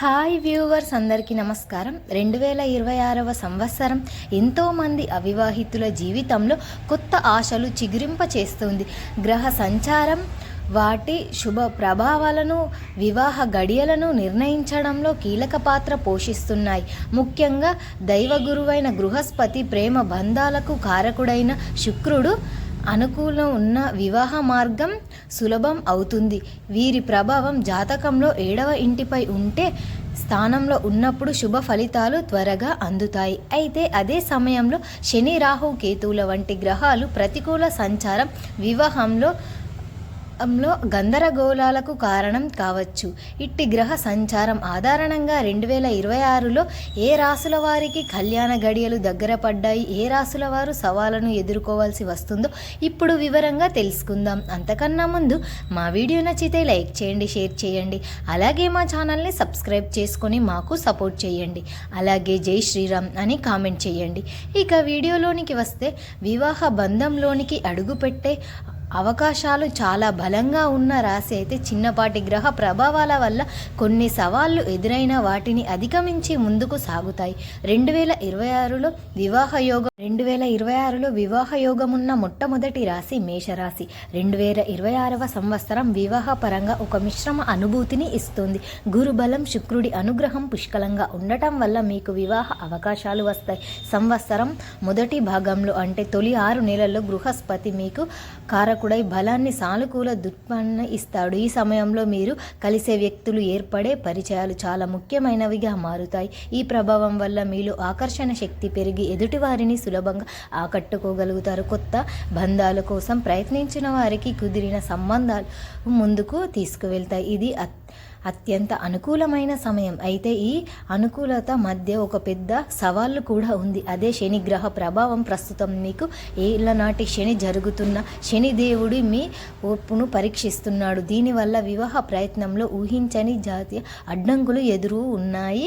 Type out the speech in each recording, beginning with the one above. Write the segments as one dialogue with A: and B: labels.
A: Hi viewers అందరికీ నమస్కారం. రెండు వేల ఇరవై ఆరవ సంవత్సరం ఎంతోమంది అవివాహితుల జీవితంలో కొత్త ఆశలు చిగురింప చేస్తుంది గ్రహ సంచారం వాటి శుభ ప్రభావాలను వివాహ గడియలను నిర్ణయించడంలో కీలక పాత్ర పోషిస్తున్నాయి. ముఖ్యంగా దైవ గురువైన గృహస్పతి ప్రేమ బంధాలకు కారకుడైన శుక్రుడు అనుకూలం ఉన్న వివాహ మార్గం సులభం అవుతుంది. వీరి ప్రభావం జాతకంలో ఏడవ ఇంటిపై ఉంటే స్థానంలో ఉన్నప్పుడు శుభ ఫలితాలు త్వరగా అందుతాయి. అయితే అదే సమయంలో శని రాహు కేతువుల వంటి గ్రహాలు ప్రతికూల సంచారం వివాహంలో లో గందరగోళాలకు కారణం కావచ్చు. ఇట్టి గ్రహ సంచారం ఆధారణంగా రెండు వేల ఇరవై ఆరులో ఏ రాసుల వారికి కళ్యాణ గడియలు దగ్గర పడ్డాయి? ఏ రాసుల వారు సవాళ్ళను ఎదుర్కోవాల్సి వస్తుందో ఇప్పుడు వివరంగా తెలుసుకుందాం. అంతకన్నా ముందు మా వీడియో నచ్చితే లైక్ చేయండి షేర్ చేయండి. అలాగే మా ఛానల్ని సబ్స్క్రైబ్ చేసుకొని మాకు సపోర్ట్ చేయండి. అలాగే జై శ్రీరామ్ అని కామెంట్ చేయండి. ఇక వీడియోలోనికి వస్తే వివాహ బంధంలోనికి అడుగుపెట్టే అవకాశాలు చాలా బలంగా ఉన్న రాశి అయితే చిన్నపాటి గ్రహ ప్రభావాల వల్ల కొన్ని సవాళ్ళు ఎదురైన వాటిని అధిగమించి ముందుకు సాగుతాయి. రెండు వేల ఇరవై ఆరులో వివాహ యోగం రెండు వేల ఇరవై ఆరులో వివాహ యోగం ఉన్న మొట్టమొదటి రాశి మేషరాశి. రెండు వేల ఇరవై ఆరవ సంవత్సరం వివాహ పరంగా ఒక మిశ్రమ అనుభూతిని ఇస్తుంది. గురుబలం శుక్రుడి అనుగ్రహం పుష్కలంగా ఉండటం వల్ల మీకు వివాహ అవకాశాలు వస్తాయి. సంవత్సరం మొదటి భాగంలో అంటే తొలి ఆరు నెలల్లో బృహస్పతి మీకు కారకుడై బలాన్ని సానుకూల దుత్పన్న ఇస్తాడు. ఈ సమయంలో మీరు కలిసే వ్యక్తులు ఏర్పడే పరిచయాలు చాలా ముఖ్యమైనవిగా మారుతాయి. ఈ ప్రభావం వల్ల మీలో ఆకర్షణ శక్తి పెరిగి ఎదుటివారిని సులభంగా ఆకట్టుకోగలుగుతారు. కొత్త బంధాల కోసం ప్రయత్నించిన వారికి కుదిరిన సంబంధాలు ముందుకు తీసుకువెళ్తాయి. ఇది అత్యంత అనుకూలమైన సమయం. అయితే ఈ అనుకూలత మధ్య ఒక పెద్ద సవాళ్ళు కూడా ఉంది. అదే శని గ్రహ ప్రభావం ప్రస్తుతం మీకు ఏళ్ళనాటి శని జరుగుతున్న శనిదేవుడు మీ ఓర్పును పరీక్షిస్తున్నాడు. దీనివల్ల వివాహ ప్రయత్నంలో ఊహించని జాతీయ అడ్డంకులు ఎదురు ఉన్నాయి.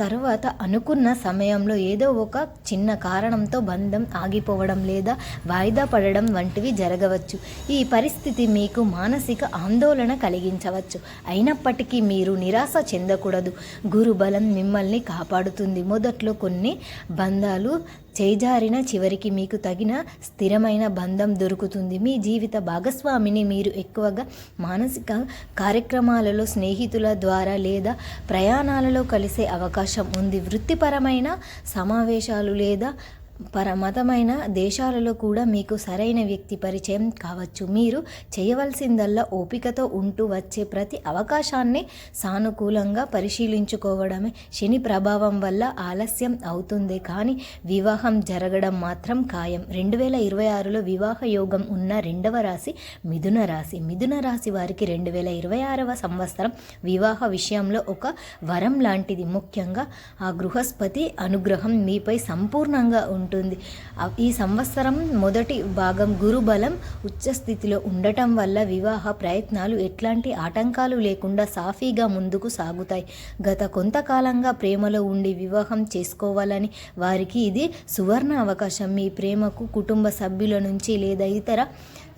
A: తర్వాత అనుకున్న సమయంలో ఏదో ఒక చిన్న కారణంతో బంధం ఆగిపోవడం లేదా వాయిదా పడడం వంటివి జరగవచ్చు. ఈ పరిస్థితి మీకు మానసిక ఆందోళన కలిగించవచ్చు. అయినప్పటికీ మీరు నిరాశ చెందకూడదు. గురుబలం మిమ్మల్ని కాపాడుతుంది. మొదట్లో కొన్ని బంధాలు చేజారిన చివరికి మీకు తగిన స్థిరమైన బంధం దొరుకుతుంది. మీ జీవిత భాగస్వామిని మీరు ఎక్కువగా మానసిక కార్యక్రమాలలో స్నేహితుల ద్వారా లేదా ప్రయాణాలలో కలిసే అవకాశం ఉంది. వృత్తిపరమైన సమావేశాలు లేదా పరమతమైన దేశాలలో కూడా మీకు సరైన వ్యక్తి పరిచయం కావచ్చు. మీరు చేయవలసిందల్లా ఓపికతో ఉంటూ వచ్చే ప్రతి అవకాశాన్ని సానుకూలంగా పరిశీలించుకోవడమే. శని ప్రభావం వల్ల ఆలస్యం అవుతుంది కానీ వివాహం జరగడం మాత్రం ఖాయం. రెండు వేల ఇరవై ఆరులో వివాహ యోగం ఉన్న రెండవ రాశి మిథున రాశి. మిథున రాశి వారికి రెండు వేల ఇరవై ఆరవ సంవత్సరం వివాహ విషయంలో ఒక వరం లాంటిది. ముఖ్యంగా ఆ గృహస్పతి అనుగ్రహం మీపై సంపూర్ణంగా ఉంటుంది ఉంటుంది. ఈ సంవత్సరం మొదటి భాగం గురుబలం ఉచ్చస్థితిలో ఉండటం వల్ల వివాహ ప్రయత్నాలు ఎట్లాంటి ఆటంకాలు లేకుండా సాఫీగా ముందుకు సాగుతాయి. గత కొంతకాలంగా ప్రేమలో ఉండి వివాహం చేసుకోవాలని వారికి ఇది సువర్ణ అవకాశం. మీ ప్రేమకు కుటుంబ సభ్యుల నుంచి లేదా ఇతర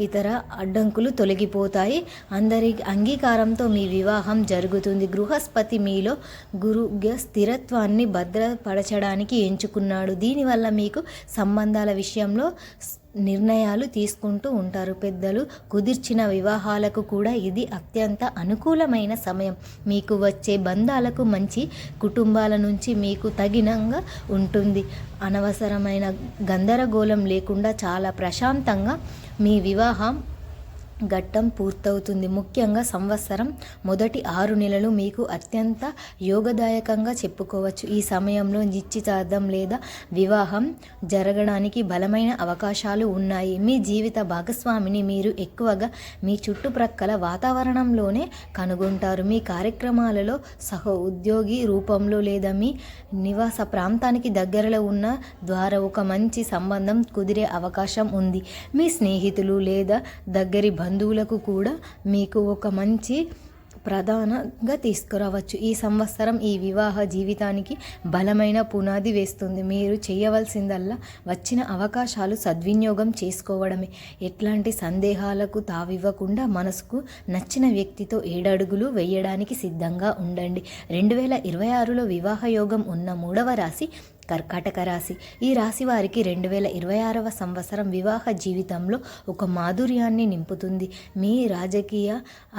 A: ఇతర అడ్డంకులు తొలగిపోతాయి. అందరి అంగీకారంతో మీ వివాహం జరుగుతుంది. గృహస్పతి మీలో గురుగ్య స్థిరత్వాన్ని భద్రపరచడానికి ఎంచుకున్నాడు. దీనివల్ల మీకు సంబంధాల విషయంలో నిర్ణయాలు తీసుకుంటూ ఉంటారు. పెద్దలు కుదిర్చిన వివాహాలకు కూడా ఇది అత్యంత అనుకూలమైన సమయం. మీకు వచ్చే బంధాలకు మంచి కుటుంబాల నుంచి మీకు తగినంగా ఉంటుంది. అనవసరమైన గందరగోళం లేకుండా చాలా ప్రశాంతంగా మీ వివాహం ఘట్టం పూర్తవుతుంది. ముఖ్యంగా సంవత్సరం మొదటి ఆరు నెలలు మీకు అత్యంత యోగదాయకంగా చెప్పుకోవచ్చు. ఈ సమయంలో నిశ్చితార్థం లేదా వివాహం జరగడానికి బలమైన అవకాశాలు ఉన్నాయి. మీ జీవిత భాగస్వామిని మీరు ఎక్కువగా మీ చుట్టుప్రక్కల వాతావరణంలోనే కనుగొంటారు. మీ కార్యక్రమాలలో సహ ఉద్యోగి రూపంలో లేదా మీ నివాస ప్రాంతానికి దగ్గరలో ఉన్న ద్వారా ఒక మంచి సంబంధం కుదిరే అవకాశం ఉంది. మీ స్నేహితులు లేదా దగ్గరి బంధువులకు కూడా మీకు ఒక మంచి ప్రధానంగా తీసుకురావచ్చు. ఈ సంవత్సరం ఈ వివాహ జీవితానికి బలమైన పునాది వేస్తుంది. మీరు చేయవలసిందల్లా వచ్చిన అవకాశాలు సద్వినియోగం చేసుకోవడమే. ఎట్లాంటి సందేహాలకు తావివ్వకుండా మనసుకు నచ్చిన వ్యక్తితో ఏడడుగులు వేయడానికి సిద్ధంగా ఉండండి. రెండు వేల ఇరవై ఆరులో వివాహ యోగం ఉన్న మూడవ రాశి కర్కాటక రాశి. ఈ రాశి వారికి రెండు వేల ఇరవై ఆరవ సంవత్సరం వివాహ జీవితంలో ఒక మాధుర్యాన్ని నింపుతుంది. మీ రాజకీయ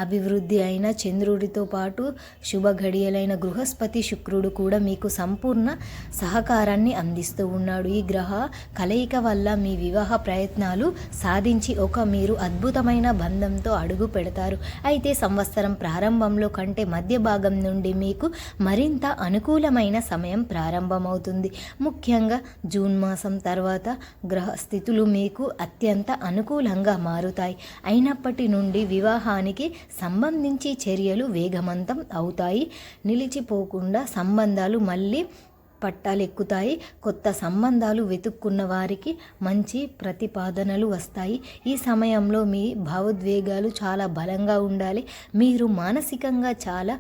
A: అభివృద్ధి అయిన చంద్రుడితో పాటు శుభ ఘడియలైన బృహస్పతి శుక్రుడు కూడా మీకు సంపూర్ణ సహకారాన్ని అందిస్తూ ఉన్నాడు. ఈ గ్రహ కలయిక వల్ల మీ వివాహ ప్రయత్నాలు సాధించి ఒక మీరు అద్భుతమైన బంధంతో అడుగు పెడతారు. అయితే సంవత్సరం ప్రారంభంలో కంటే మధ్య భాగం నుండి మీకు మరింత అనుకూలమైన సమయం ప్రారంభమవుతుంది. ముఖ్యంగా జూన్ మాసం తర్వాత గ్రహ స్థితులు మీకు అత్యంత అనుకూలంగా మారుతాయి. అయినప్పటి నుండి వివాహానికి సంబంధించి చర్యలు వేగవంతం అవుతాయి. నిలిచిపోకుండా సంబంధాలు మళ్ళీ పట్టాలెక్కుతాయి. కొత్త సంబంధాలు వెతుక్కున్న వారికి మంచి ప్రతిపాదనలు వస్తాయి. ఈ సమయంలో మీ భావోద్వేగాలు చాలా బలంగా ఉండాలి. మీరు మానసికంగా చాలా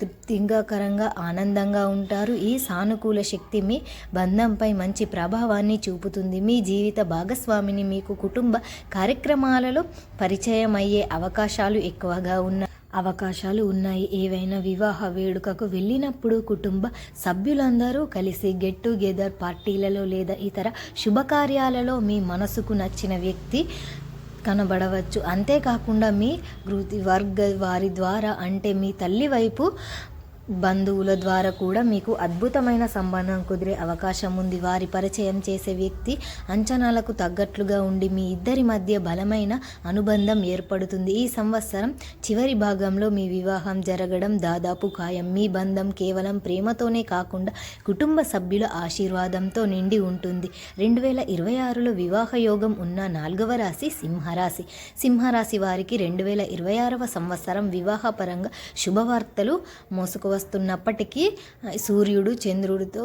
A: తృప్తికరంగా ఆనందంగా ఉంటారు. ఈ సానుకూల శక్తి మీ బంధంపై మంచి ప్రభావాన్ని చూపుతుంది. మీ జీవిత భాగస్వామిని మీకు కుటుంబ కార్యక్రమాలలో పరిచయం అయ్యే అవకాశాలు ఎక్కువగా ఉన్నాయి అవకాశాలు ఉన్నాయి. ఏవైనా వివాహ వేడుకకు వెళ్ళినప్పుడు కుటుంబ సభ్యులందరూ కలిసి గెట్ టుగెదర్ పార్టీలలో లేదా ఇతర శుభకార్యాలలో మీ మనసుకు నచ్చిన వ్యక్తి కనబడవచ్చు. అంతేకాకుండా మీ వృత్తి వర్గ వారి ద్వారా అంటే మీ తల్లి వైపు బంధువుల ద్వారా కూడా మీకు అద్భుతమైన సంబంధం కుదిరే అవకాశం ఉంది. వారి పరిచయం చేసే వ్యక్తి అంచనాలకు తగ్గట్లుగా ఉండి మీ ఇద్దరి మధ్య బలమైన అనుబంధం ఏర్పడుతుంది. ఈ సంవత్సరం చివరి భాగంలో మీ వివాహం జరగడం దాదాపు ఖాయం. మీ బంధం కేవలం ప్రేమతోనే కాకుండా కుటుంబ సభ్యుల ఆశీర్వాదంతో నిండి ఉంటుంది. రెండు వేల ఇరవై ఆరులో వివాహ యోగం ఉన్న నాలుగవ రాశి సింహరాశి. సింహరాశి వారికి రెండు వేల ఇరవై ఆరవ సంవత్సరం వివాహపరంగా శుభవార్తలు మోసుకు వస్తున్నప్పటికీ సూర్యుడు చంద్రుడితో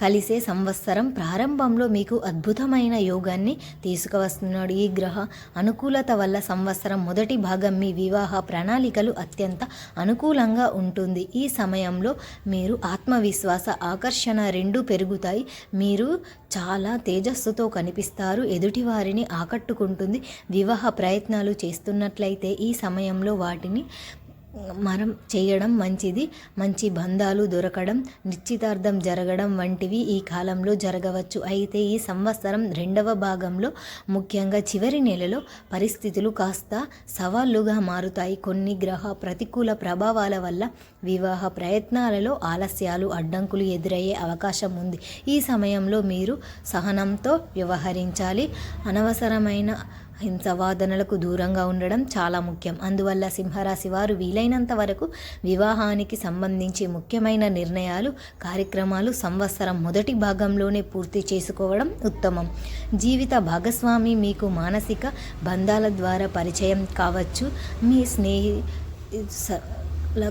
A: కలిసే సంవత్సరం ప్రారంభంలో మీకు అద్భుతమైన యోగాన్ని తీసుకువస్తున్నాడు. ఈ గ్రహ అనుకూలత వల్ల సంవత్సరం మొదటి భాగం మీ వివాహ ప్రణాళికలు అత్యంత అనుకూలంగా ఉంటుంది. ఈ సమయంలో మీరు ఆత్మవిశ్వాస ఆకర్షణ రెండూ పెరుగుతాయి. మీరు చాలా తేజస్సుతో కనిపిస్తారు ఎదుటివారిని ఆకట్టుకుంటుంది. వివాహ ప్రయత్నాలు చేస్తున్నట్లయితే ఈ సమయంలో వాటిని మనం చేయడం మంచిది. మంచి బంధాలు దొరకడం నిశ్చితార్థం జరగడం వంటివి ఈ కాలంలో జరగవచ్చు. అయితే ఈ సంవత్సరం రెండవ భాగంలో ముఖ్యంగా చివరి నెలలో పరిస్థితులు కాస్త సవాళ్ళుగా మారుతాయి. కొన్ని గ్రహ ప్రతికూల ప్రభావాల వల్ల వివాహ ప్రయత్నాలలో ఆలస్యాలు అడ్డంకులు ఎదురయ్యే అవకాశం ఉంది. ఈ సమయంలో మీరు సహనంతో వ్యవహరించాలి. అనవసరమైన హింసవాదనలకు దూరంగా ఉండడం చాలా ముఖ్యం. అందువల్ల సింహరాశి వారు వీలైనంత వరకు వివాహానికి సంబంధించి ముఖ్యమైన నిర్ణయాలు కార్యక్రమాలు సంవత్సరం మొదటి భాగంలోనే పూర్తి చేసుకోవడం ఉత్తమం. జీవిత భాగస్వామి మీకు మానసిక బంధాల ద్వారా పరిచయం కావచ్చు. మీ స్నేహి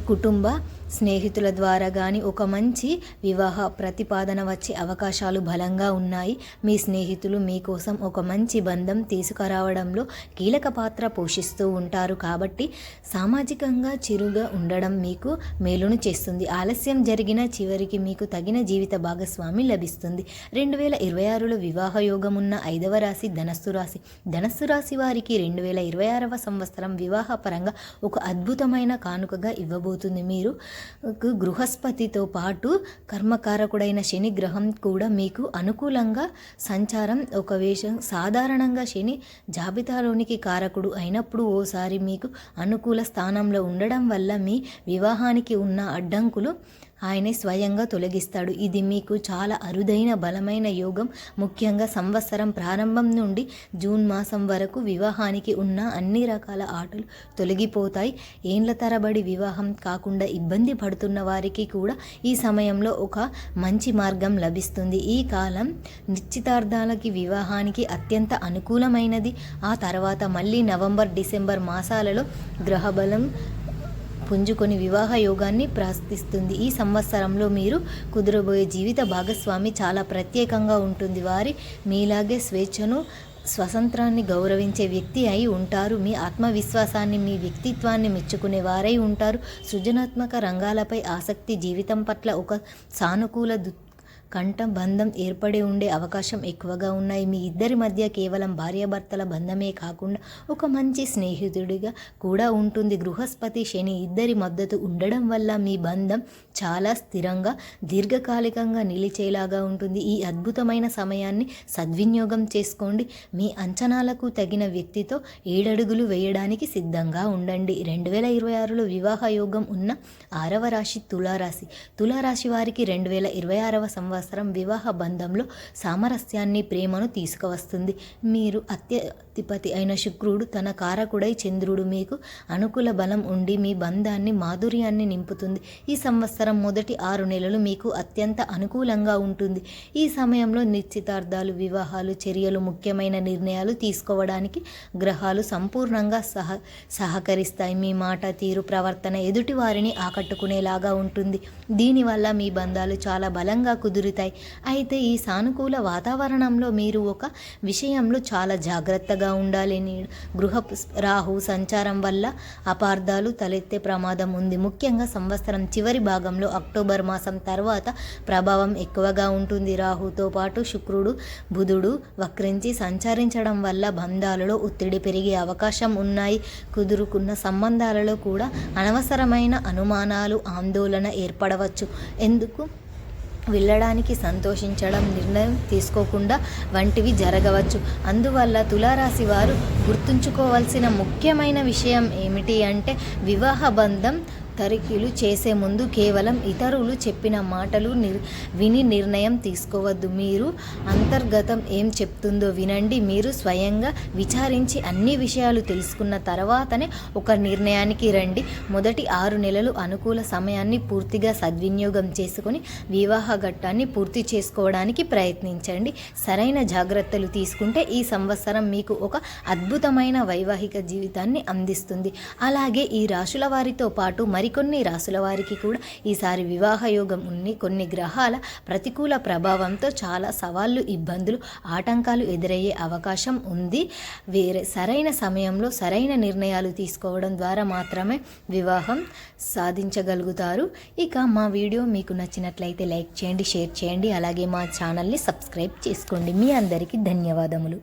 A: కుటుంబ స్నేహితుల ద్వారా కానీ ఒక మంచి వివాహ ప్రతిపాదన వచ్చే అవకాశాలు బలంగా ఉన్నాయి. మీ స్నేహితులు మీకోసం ఒక మంచి బంధం తీసుకురావడంలో కీలక పాత్ర పోషిస్తూ ఉంటారు కాబట్టి సామాజికంగా చిరుగా ఉండడం మీకు మేలును చేస్తుంది. ఆలస్యం జరిగిన చివరికి మీకు తగిన జీవిత భాగస్వామి లభిస్తుంది. రెండు వేల ఇరవై ఆరులో వివాహ యోగం ఉన్న ఐదవ రాశి ధనస్సు రాశి. ధనస్సు రాశి వారికి రెండు వేల ఇరవై ఆరవ సంవత్సరం వివాహ పరంగా ఒక అద్భుతమైన కానుకగా ఇవ్వబోతుంది. మీరు గృహస్పతితో పాటు కర్మకారకుడైన శని గ్రహం కూడా మీకు అనుకూలంగా సంచారం ఒక వేషం సాధారణంగా శని జాబితాలోనికి కారకుడు అయినప్పుడు ఓసారి మీకు అనుకూల స్థానంలో ఉండడం వల్ల మీ వివాహానికి ఉన్న అడ్డంకులు ఆయనే స్వయంగా తొలగిస్తాడు. ఇది మీకు చాలా అరుదైన బలమైన యోగం. ముఖ్యంగా సంవత్సరం ప్రారంభం నుండి జూన్ మాసం వరకు వివాహానికి ఉన్న అన్ని రకాల ఆటలు తొలగిపోతాయి. ఏండ్ల తరబడి వివాహం కాకుండా ఇబ్బంది పడుతున్న వారికి కూడా ఈ సమయంలో ఒక మంచి మార్గం లభిస్తుంది. ఈ కాలం నిశ్చితార్థాలకి వివాహానికి అత్యంత అనుకూలమైనది. ఆ తర్వాత మళ్ళీ నవంబర్ డిసెంబర్ మాసాలలో గ్రహబలం పుంజుకొని వివాహ యోగాన్ని ప్రార్థిస్తుంది. ఈ సంవత్సరంలో మీరు కుదురబోయే జీవిత భాగస్వామి చాలా ప్రత్యేకంగా ఉంటుంది. వారి మీలాగే స్వేచ్ఛను స్వతంత్రాన్ని గౌరవించే వ్యక్తి అయి ఉంటారు. మీ ఆత్మవిశ్వాసాన్ని మీ వ్యక్తిత్వాన్ని మెచ్చుకునే వారై ఉంటారు. సృజనాత్మక రంగాలపై ఆసక్తి జీవితం పట్ల ఒక సానుకూల దు కంఠబంధం ఏర్పడి ఉండే అవకాశం ఎక్కువగా ఉన్నాయి. మీ ఇద్దరి మధ్య కేవలం భార్యాభర్తల బంధమే కాకుండా ఒక మంచి స్నేహితుడిగా కూడా ఉంటుంది. గృహస్పతి శని ఇద్దరి మద్దతు ఉండడం వల్ల మీ బంధం చాలా స్థిరంగా దీర్ఘకాలికంగా నిలిచేలాగా ఉంటుంది. ఈ అద్భుతమైన సమయాన్ని సద్వినియోగం చేసుకోండి. మీ అంచనాలకు తగిన వ్యక్తితో ఏడడుగులు వేయడానికి సిద్ధంగా ఉండండి. రెండు వేల ఇరవై ఆరులో వివాహ యోగం ఉన్న ఆరవ రాశి తులారాశి. తులారాశి వారికి రెండు వేల ఇరవై ఆరవ సంవత్సరం వివాహ బంధంలో సామరస్యాన్ని ప్రేమను తీసుకువస్తుంది. మీరు అత్యధిపతి అయిన శుక్రుడు తన కారకుడై చంద్రుడు. మీకు అనుకూల బలం ఉండి మీ బంధాన్ని మాధుర్యాన్ని నింపుతుంది. ఈ సంవత్సరం మొదటి ఆరు నెలలు మీకు అత్యంత అనుకూలంగా ఉంటుంది. ఈ సమయంలో నిశ్చితార్థాలు వివాహాలు చర్యలు ముఖ్యమైన నిర్ణయాలు తీసుకోవడానికి గ్రహాలు సంపూర్ణంగా సహ సహకరిస్తాయి. మీ మాట తీరు ప్రవర్తన ఎదుటి వారిని ఆకట్టుకునేలాగా ఉంటుంది. దీనివల్ల మీ బంధాలు చాలా బలంగా కుదురుతాయి అయితే ఈ సానుకూల వాతావరణంలో మీరు ఒక విషయంలో చాలా జాగ్రత్తగా ఉండాలి. గృహ రాహు సంచారం వల్ల అపార్థాలు తలెత్తే ప్రమాదం ఉంది. ముఖ్యంగా సంవత్సరం చివరి భాగంలో అక్టోబర్ మాసం తర్వాత ప్రభావం ఎక్కువగా ఉంటుంది. రాహుతో పాటు శుక్రుడు బుధుడు వక్రించి సంచరించడం వల్ల బంధాలలో ఒత్తిడి పెరిగే అవకాశం ఉన్నాయి. కుదురుకున్న సంబంధాలలో కూడా అనవసరమైన అనుమానాలు ఆందోళన ఏర్పడవచ్చు. ఎందుకు? వెళ్ళడానికి సంతోషించడం నిర్ణయం తీసుకోకుండా వంటివి జరగవచ్చు. అందువల్ల తులారాశి వారు గుర్తుంచుకోవాల్సిన ముఖ్యమైన విషయం ఏమిటి అంటే వివాహ బంధం తరిఖీలు చేసే ముందు కేవలం ఇతరులు చెప్పిన మాటలు నిర్ విని నిర్ణయం తీసుకోవద్దు. మీరు అంతర్గతం ఏం చెప్తుందో వినండి. మీరు స్వయంగా విచారించి అన్ని విషయాలు తెలుసుకున్న తర్వాతనే ఒక నిర్ణయానికి రండి. మొదటి ఆరు నెలలు అనుకూల సమయాన్ని పూర్తిగా సద్వినియోగం చేసుకొని వివాహ ఘట్టాన్ని పూర్తి చేసుకోవడానికి ప్రయత్నించండి. సరైన జాగ్రత్తలు తీసుకుంటే ఈ సంవత్సరం మీకు ఒక అద్భుతమైన వైవాహిక జీవితాన్ని అందిస్తుంది. అలాగే ఈ రాశుల వారితో పాటు మరి మరికొన్ని రాశుల వారికి కూడా ఈసారి వివాహ యోగం ఉన్ని కొన్ని గ్రహాల ప్రతికూల ప్రభావంతో చాలా సవాళ్ళు ఇబ్బందులు ఆటంకాలు ఎదురయ్యే అవకాశం ఉంది. వేరే సరైన సమయంలో సరైన నిర్ణయాలు తీసుకోవడం ద్వారా మాత్రమే వివాహం సాధించగలుగుతారు. ఇక మా వీడియో మీకు నచ్చినట్లయితే లైక్ చేయండి షేర్ చేయండి. అలాగే మా ఛానల్ని సబ్స్క్రైబ్ చేసుకోండి. మీ అందరికీ ధన్యవాదములు.